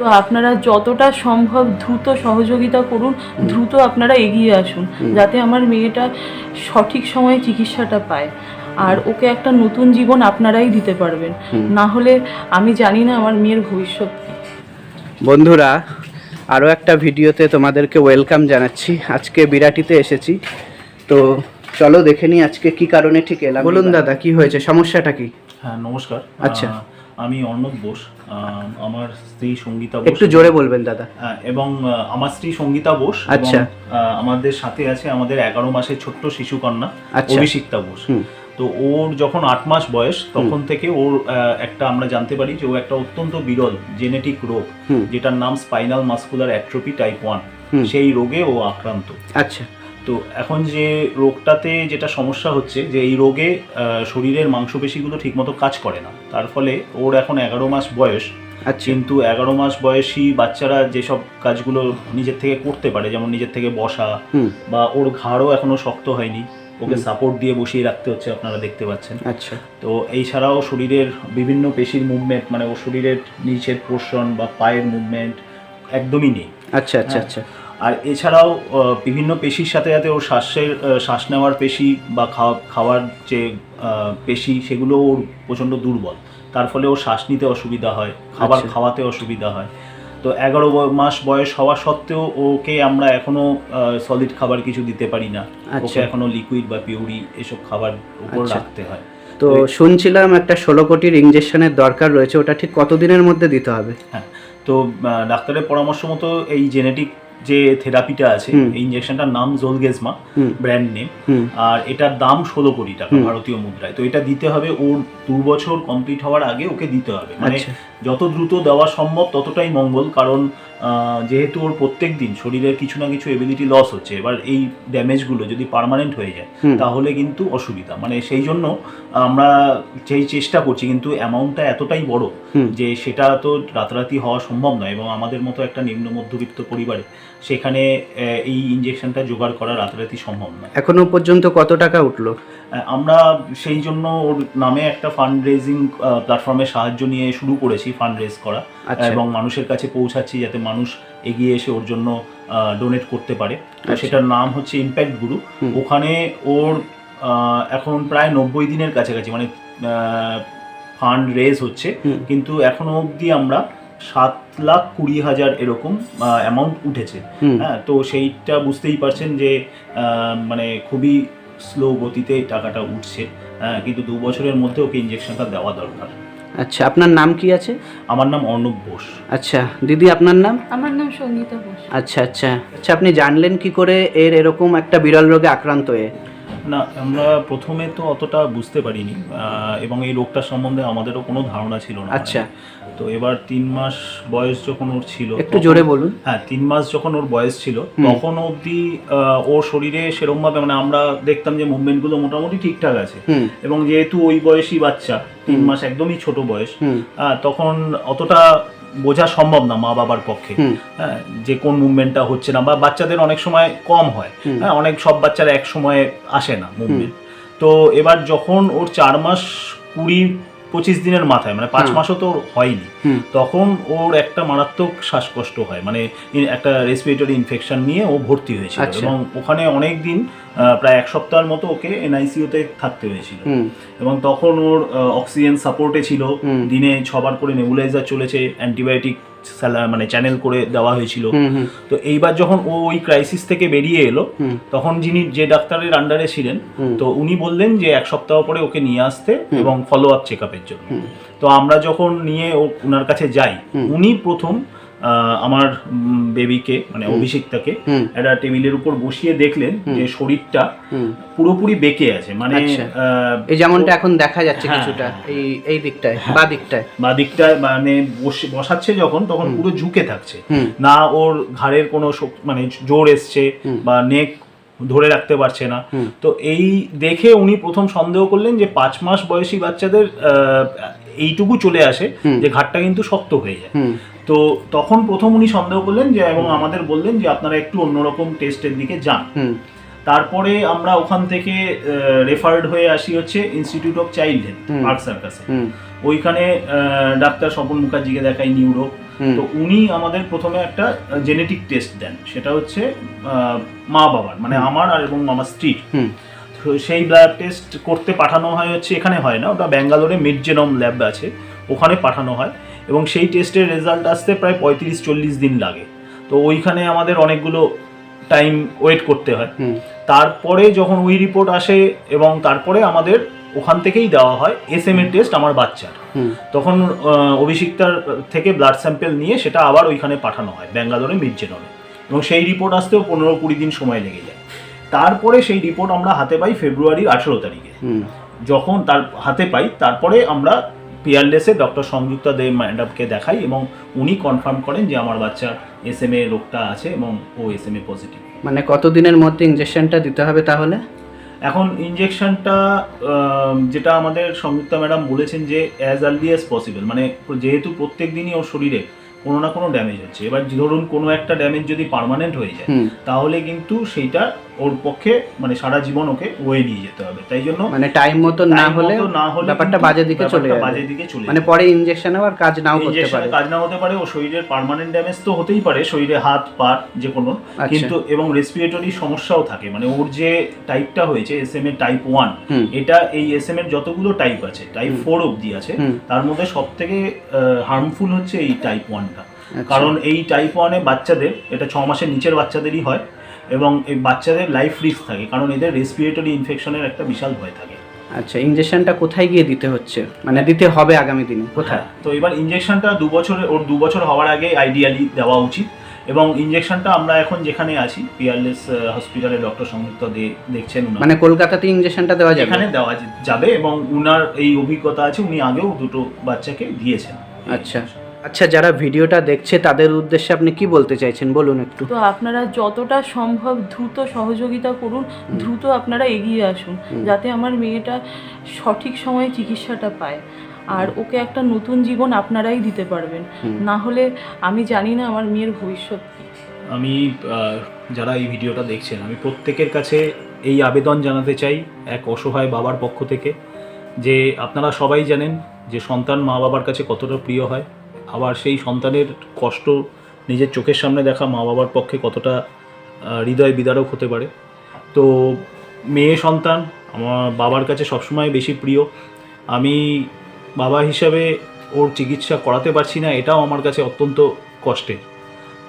তো আপনারা যতটা সম্ভব দ্রুত সহযোগিতা করুন দ্রুত আপনারা এগিয়ে আসুন যাতে আমার মেয়েটা সঠিক সময়ে চিকিৎসাটা পায়। আর ওকে একটা নতুন জীবন আপনারাই দিতে পারবেন। না হলে আমি জানি না আমার মেয়ের ভবিষ্যৎ বন্ধুরা আরও একটা ভিডিওতে তোমাদেরকে ওয়েলকাম জানাচ্ছি। আজকে বিরাটিতে এসেছি। তো চলো দেখে নিই আজকে কি কারণে ঠিক এলাম। বলুন দাদা কি হয়েছে? সমস্যাটা কি? হ্যাঁ নমস্কার। আচ্ছা। আমি অর্ণব বোস। আমার স্ত্রী সঙ্গীতা বোস একটু জোরে বলবেন দাদা। হ্যাঁ, এবং আমার স্ত্রী সঙ্গীতা বোস আচ্ছা। আমাদের সাথে আছে আমাদের এগারো মাসের ছোট্ট শিশু কন্যা আচ্ছা। অভিষিক্তা বোস। তো ওর যখন আট মাস বয়স তখন থেকে ওর একটা আমরা জানতে পারি যে ও একটা অত্যন্ত বিরল জেনেটিক রোগ যেটার নাম spinal muscular atrophy type one সেই রোগে ও আক্রান্ত। আচ্ছা। তো এখন যে রোগটাতে যেটা সমস্যা হচ্ছে যে এই রোগে শরীরের মাংসপেশিগুলো ঠিকমতো কাজ করে না। তার ফলে ওর এখন এগারো মাস বয়স। আচ্ছা। কিন্তু এগারো মাস বয়সী বাচ্চারা যেসব কাজগুলো নিজের থেকে করতে পারে যেমন নিজের থেকে বসা বা ওর ঘাড়ও এখনও শক্ত হয়নি ওকে সাপোর্ট দিয়ে বসিয়ে রাখতে হচ্ছে আপনারা দেখতে পাচ্ছেন। আচ্ছা। তো এই ছাড়াও শরীরের বিভিন্ন পেশির মুভমেন্ট মানে ও শরীরের নিচের পোর্শন বা পায়ের মুভমেন্ট একদমই নেই। আচ্ছা আচ্ছা হ্যাঁ। আচ্ছা। আর এছাড়াও বিভিন্ন পেশির সাথে সাথে ওর শ্বাসের শ্বাস নেওয়ার পেশি বা খাওয়া খাওয়ার যে পেশি সেগুলো ওর প্রচণ্ড দুর্বল। তার ফলে ওর শ্বাস নিতে অসুবিধা হয় খাবার আচ্ছা। খাওয়াতে অসুবিধা হয়। তো এগারো মাস বয়স হওয়া সত্ত্বেও ওকে আমরা এখনও সলিড খাবার কিছু দিতে পারি না। ওকে আচ্ছা এখনও লিকুইড বা পিউরি এসব খাবার উপর আচ্ছা। রাখতে হয়। তো শুনছিলাম একটা ষোলো কোটির ইঞ্জেকশনের দরকার রয়েছে ওটা ঠিক কতদিনের মধ্যে দিতে হবে? হ্যাঁ তো ডাক্তারের পরামর্শ মতো এই জেনেটিক যে থেরাপিটা আছে। এই ইঞ্জেকশনটার নাম জোলগেজমা ব্র্যান্ড নেম আর এটার দাম ষোলো কোটি টাকা ভারতীয় মুদ্রায়। তো এটা দিতে হবে ওর দু বছর কমপ্লিট হওয়ার আগে ওকে দিতে হবে। মানে আচ্ছা। যত দ্রুত দেওয়া সম্ভব ততটাই মঙ্গল কারণ যেহেতু ওর প্রত্যেক দিন শরীরের কিছু না কিছু এবিলিটি লস হচ্ছে এবার এই ড্যামেজগুলো যদি পার্মানেন্ট হয়ে যায় তাহলে কিন্তু অসুবিধা। মানে সেই জন্য আমরা যেই চেষ্টা করছি কিন্তু অ্যামাউন্টটা এতটাই বড় যে সেটা তো রাতারাতি হওয়া সম্ভব নয় এবং আমাদের মতো একটা নিম্ন মধ্যবিত্ত পরিবারে সেখানে এই ইঞ্জেকশনটা জোগাড় করা রাতারাতি সম্ভব নয়। এখনও পর্যন্ত কত টাকা উঠল? আমরা সেই জন্য ওর নামে একটা ফান্ড রেজিং প্ল্যাটফর্মের সাহায্য নিয়ে শুরু করেছি ফান্ড রেজ করা। আচ্ছা। এবং মানুষের কাছে পৌঁছাচ্ছি যাতে মানুষ এগিয়ে এসে ওর জন্য ডোনেট করতে পারে। আচ্ছা। সেটার নাম হচ্ছে ইম্প্যাক্ট গুরু ওখানে ওর এখন প্রায় নব্বই দিনের কাছাকাছি মানে ফান্ড রেজ হচ্ছে। কিন্তু এখনও অবধি আমরা সাত লাখ কুড়ি হাজার এরকম অ্যামাউন্ট উঠেছে। হ্যাঁ তো সেইটা বুঝতেই পারছেন যে মানে খুবই স্লো গতিতে টাকাটা উঠছে। হ্যাঁ কিন্তু দু বছরের মধ্যে ওকে ইঞ্জেকশনটা দেওয়া দরকার। আচ্ছা আপনার নাম কি আছে? আমার নাম অর্ণব বোস। আচ্ছা দিদি আপনার নাম? আমার নাম সঙ্গীতা ঘোষ আচ্ছা আচ্ছা। আচ্ছা আপনি জানলেন কি করে এর এরকম একটা বিরল রোগে আক্রান্ত হয়ে না আমরা প্রথমে তো অতটা বুঝতে পারিনি এবং এই রোগটার সম্বন্ধে আমাদেরও কোনো ধারণা ছিল না। আচ্ছা। তো এবার তিন মাস বয়স যখন ওর ছিল একটু জোরে বলুন। হ্যাঁ তিন মাস যখন ওর বয়স ছিল তখন অবধি ওর শরীরে সেরকম ভাবে মানে আমরা দেখতাম যে মুভমেন্টগুলো মোটামুটি ঠিকঠাক আছে। এবং যেহেতু ওই বয়সী বাচ্চা তিন মাস একদমই ছোট বয়স তখন অতটা বোঝা সম্ভব না মা বাবার পক্ষে। হ্যাঁ যে কোন মুভমেন্টটা হচ্ছে না বা বাচ্চাদের অনেক সময় কম হয়। হ্যাঁ অনেক সব বাচ্চারা এক সময় আসে না মুভমেন্ট। তো এবার যখন ওর চার মাস কুড়ি পঁচিশ দিনের মাথায় মানে পাঁচ মাসও তো হয়নি। তখন ওর একটা মারাত্মক শ্বাসকষ্ট হয় মানে একটা রেসপিরেটরি ইনফেকশন নিয়ে ও ভর্তি হয়েছিল আচ্ছা। এবং ওখানে অনেক দিন প্রায় এক সপ্তাহের মতো ওকে এনআইসিউতে থাকতে হয়েছিল। এবং তখন ওর অক্সিজেন সাপোর্টে ছিল। দিনে ছবার করে নেবুলাইজার চলেছে অ্যান্টিবায়োটিক মানে চ্যানেল করে দেওয়া হয়েছিল। তো এইবার যখন ও ওই ক্রাইসিস থেকে বেরিয়ে এলো তখন যিনি যে ডাক্তারের আন্ডারে ছিলেন তো উনি বললেন যে এক সপ্তাহ পরে ওকে নিয়ে আসতে এবং ফলো আপ চেক আপের জন্য। তো আমরা যখন নিয়ে ওনার কাছে যাই উনি প্রথম আমার বেবিকে মানে অভিষেকটাকে একটা টেবিলের উপর বসিয়ে দেখলেন যে শরীরটা পুরোপুরি বেঁকে আছে মানে আচ্ছা। এই যেমনটা এখন দেখা যাচ্ছে হ্যাঁ, কিছুটা হ্যাঁ। এই এই দিকটায় হ্যাঁ। বা দিকটায়। বা দিকটায় মানে বসে বসাচ্ছে যখন তখন পুরো ঝুঁকে থাকছে। না ওর ঘাড়ের কোনো মানে জোর এসছে বা নেক ধরে রাখতে পারছে না। তো এই দেখে উনি প্রথম সন্দেহ করলেন যে পাঁচ মাস বয়সী বাচ্চাদের আহ, এইটুকু চলে আসে যে ঘাটটা কিন্তু শক্ত হয়ে যায়। তো তখন প্রথম উনি সন্দেহ করলেন যে এবং আমাদের বললেন যে আপনারা একটু অন্যরকম টেস্টের দিকে যান। তারপরে আমরা ওখান থেকে রেফার্ড হয়ে আসি হচ্ছে institute of child health. Park সার্কাসে ওইখানে ডাক্তার স্বপন মুখার্জিকে দেখাই নিউরো। তো উনি আমাদের প্রথমে একটা জেনেটিক টেস্ট দেন। সেটা হচ্ছে মা বাবার মানে আমার আর এবং আমার স্ত্রীর। সেই ব্লাড টেস্ট করতে পাঠানো হয় হচ্ছে এখানে হয় না ওটা ব্যাঙ্গালোরে মিড জেনম ল্যাব আছে ওখানে পাঠানো হয় এবং সেই টেস্টের রেজাল্ট আসতে প্রায় পঁয়ত্রিশ চল্লিশ দিন লাগে। তো ওইখানে আমাদের অনেকগুলো টাইম ওয়েট করতে হয়। তারপরে যখন ওই রিপোর্ট আসে এবং তারপরে আমাদের ওখান থেকেই দেওয়া হয় এস এম এর টেস্ট আমার বাচ্চার। তখন অভিষিক্তার থেকে ব্লাড স্যাম্পেল নিয়ে সেটা আবার ওইখানে পাঠানো হয় ব্যাঙ্গালোরে মির্জেনমে এবং সেই রিপোর্ট আসতেও পনেরো কুড়ি দিন সময় লেগে যায়। তারপরে সেই রিপোর্ট আমরা হাতে পাই ফেব্রুয়ারির আঠেরো তারিখে। যখন তার হাতে পাই তারপরে আমরা পিয়ারলেসে ডক্টর সংযুক্তা দেব ম্যাডামকে দেখাই এবং উনি কনফার্ম করেন যে আমার বাচ্চা এস এম এ রোগটা আছে এবং ও এস এম এ পজিটিভ মানে কতদিনের মধ্যে ইঞ্জেকশনটা দিতে হবে তাহলে? এখন ইঞ্জেকশনটা যেটা আমাদের সংযুক্তা ম্যাডাম বলেছেন যে অ্যাজ আর্লি অ্যাজ পসিবল মানে যেহেতু প্রত্যেক দিনই ওর শরীরে কোনো না কোনো ড্যামেজ হচ্ছে। এবার ধরুন কোনো একটা ড্যামেজ যদি পার্মানেন্ট হয়ে যায় তাহলে কিন্তু সেইটা ওর পক্ষে মানে সারা জীবন ওকে ওয়ে নিয়ে যেতে হবে। তাই জন্য মানে টাইম মতো না হলে না হলে ব্যাপারটা বাজে দিকে চলে যাবে। বাজে দিকে চলে মানে। পরে ইঞ্জেকশন আর কাজ নাও করতে পারে। কাজ না হতে পারে ও শরীরের পার্মানেন্ট ড্যামেজ তো হতেই পারে শরীরে হাত পা যে কোনো। আচ্ছা। কিন্তু এবং রেসপিরেটরি সমস্যাও থাকে। মানে ওর যে টাইপটা হয়েছে এস এম এর টাইপ ওয়ান এটা এই এস এম এর যতগুলো টাইপ আছে টাইপ। ফোর অবধি আছে তার মধ্যে সব থেকে হার্মফুল হচ্ছে এই টাইপ আচ্ছা। কারণ এই টাইপ ওয়ানে বাচ্চাদের এটা ছ মাসের নিচের বাচ্চাদেরই হয় এবং এই বাচ্চাদের লাইফ রিস্ক থাকে কারণ এদের রেসপিরেটরি ইনফেকশনের একটা বিশাল ভয় থাকে। আচ্ছা ইঞ্জেকশনটা কোথায় গিয়ে দিতে হচ্ছে? মানে দিতে হবে আগামী দিনে কোথায়? হ্যাঁ, তো এবার ইঞ্জেকশনটা দু বছরে ওর দু বছর হওয়ার আগে আইডিয়ালি দেওয়া উচিত এবং ইঞ্জেকশনটা আমরা এখন যেখানে আছি পিয়ারলেস হসপিটালে ডক্টর সংযুক্ত দে দেখছেন মানে কলকাতাতে ইঞ্জেকশনটা দেওয়া যাবে? এখানে দেওয়া যাবে এবং উনার এই অভিজ্ঞতা আছে উনি আগেও দুটো বাচ্চাকে দিয়েছেন। আচ্ছা। আচ্ছা যারা ভিডিওটা দেখছে তাদের উদ্দেশ্যে আপনি কি বলতে চাইছেন? বলুন একটু। তো আপনারা যতটা সম্ভব দ্রুত সহযোগিতা করুন দ্রুত আপনারা এগিয়ে আসুন যাতে আমার মেয়েটা সঠিক সময়ে চিকিৎসাটা পায়। আর ওকে একটা নতুন জীবন আপনারাই দিতে পারবেন। না হলে আমি জানি না আমার মেয়ের ভবিষ্যৎ আমি যারা এই ভিডিওটা দেখছেন আমি প্রত্যেকের কাছে এই আবেদন জানাতে চাই এক অসহায় বাবার পক্ষ থেকে যে আপনারা সবাই জানেন যে সন্তান মা বাবার কাছে কতটা প্রিয় হয়। আবার সেই সন্তানের কষ্ট নিজের চোখের সামনে দেখা মা বাবার পক্ষে কতটা হৃদয় বিদারক হতে পারে। তো মেয়ে সন্তান আমার বাবার কাছে সবসময় বেশি প্রিয়। আমি বাবা হিসাবে ওর চিকিৎসা করাতে পারছি না, এটাও আমার কাছে অত্যন্ত কষ্টের।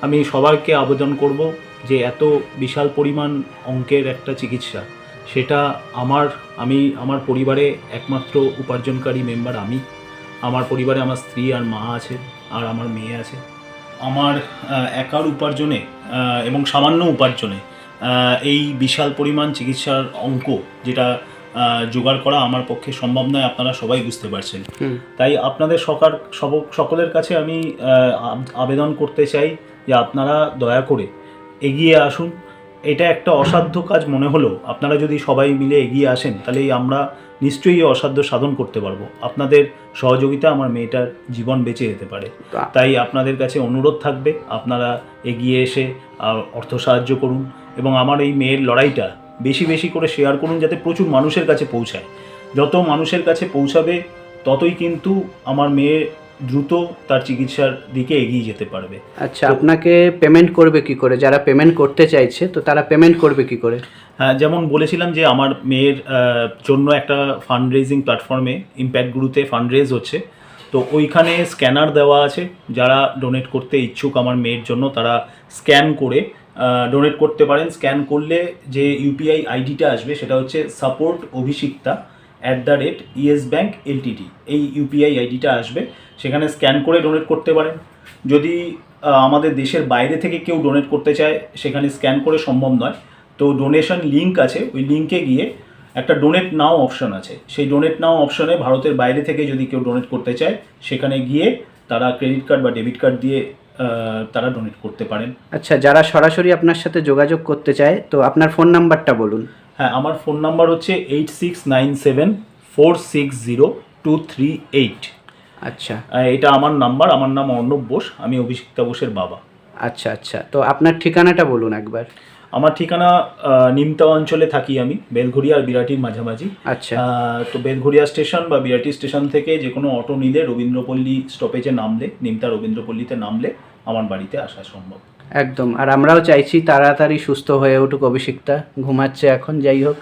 আমি সবাইকে আবেদন করব যে এত বিশাল পরিমাণ অঙ্কের একটা চিকিৎসা, সেটা আমার, আমি, আমার পরিবারে একমাত্র উপার্জনকারী মেম্বার আমি। আমার পরিবারে আমার স্ত্রী আর মা আছে আর আমার মেয়ে আছে। আমার একার উপার্জনে এবং সামান্য উপার্জনে এই বিশাল পরিমাণ চিকিৎসার অঙ্ক যেটা জোগাড় করা আমার পক্ষে সম্ভব নয় আপনারা সবাই বুঝতে পারছেন। তাই আপনাদের সকার সব- সকলের কাছে আমি আবেদন করতে চাই যে আপনারা দয়া করে এগিয়ে আসুন। এটা একটা অসাধ্য কাজ মনে হলো আপনারা যদি সবাই মিলে এগিয়ে আসেন তাহলে আমরা নিশ্চয়ই অসাধ্য সাধন করতে পারব। আপনাদের সহযোগিতা আমার মেয়েটার জীবন বেঁচে যেতে পারে। তাই আপনাদের কাছে অনুরোধ থাকবে আপনারা এগিয়ে এসে অর্থ সাহায্য করুন এবং আমার এই মেয়ের লড়াইটা বেশি বেশি করে শেয়ার করুন যাতে প্রচুর মানুষের কাছে পৌঁছায়। যত মানুষের কাছে পৌঁছাবে ততই কিন্তু আমার মেয়ে দ্রুত তার চিকিৎসার দিকে এগিয়ে যেতে পারবে। আচ্ছা আপনাকে পেমেন্ট করবে কি করে? যারা পেমেন্ট করতে চাইছে তো তারা পেমেন্ট করবে কি করে? হ্যাঁ যেমন বলেছিলাম যে আমার মেয়ের জন্য একটা ফান্ড রেজিং প্ল্যাটফর্মে ইম্প্যাক্ট গ্রুতে ফান্ড রেজ হচ্ছে। তো ওইখানে স্ক্যানার দেওয়া আছে। যারা ডোনেট করতে ইচ্ছুক আমার মেয়ের জন্য তারা স্ক্যান করে ডোনেট করতে পারেন। স্ক্যান করলে যে ইউপিআই আইডিটা আসবে সেটা হচ্ছে support Abhishikta. At the rate Yes Bank LTD এই ইউপিআই আইডিটা আসবে, সেখানে স্ক্যান করে ডোনেট করতে পারেন। যদি আমাদের দেশের বাইরে থেকে কেউ ডোনেট করতে চায়, সেখানে স্ক্যান করে সম্ভব নয়। তো ডোনেশন লিঙ্ক আছে, ওই লিঙ্কে গিয়ে একটা ডোনেট নাও অপশন আছে। সেই ডোনেট নাও অপশনে ভারতের বাইরে থেকে যদি কেউ ডোনেট করতে চায়, সেখানে গিয়ে তারা ক্রেডিট কার্ড বা ডেবিট কার্ড দিয়ে তারা ডোনেট করতে পারেন। আচ্ছা যারা সরাসরি আপনার সাথে যোগাযোগ করতে চায়, তো আপনার ফোন নাম্বারটা বলুন। হ্যাঁ আমার ফোন নাম্বার হচ্ছে eight six nine seven four six zero two three eight আচ্ছা। এটা আমার নাম্বার আমার নাম অর্ণব বোস আমি অভিষিক্তা বোসের বাবা। আচ্ছা আচ্ছা। তো আপনার ঠিকানাটা বলুন একবার। আমার ঠিকানা নিমতা অঞ্চলে থাকি আমি বেলঘুরিয়া আর বিরাটির মাঝামাঝি। আচ্ছা। তো বেলঘুরিয়া স্টেশন বা বিরাটি স্টেশন থেকে যে কোনো অটো নিলে রবীন্দ্রপল্লী স্টপেজে নামলে নিমতা রবীন্দ্রপল্লীতে নামলে আমার বাড়িতে আসা সম্ভব। একদম। আর আমরাও চাইছি তাড়াতাড়ি সুস্থ হয়ে উঠুক অভিষেকটা। ঘুমাচ্ছে এখন যাই হোক।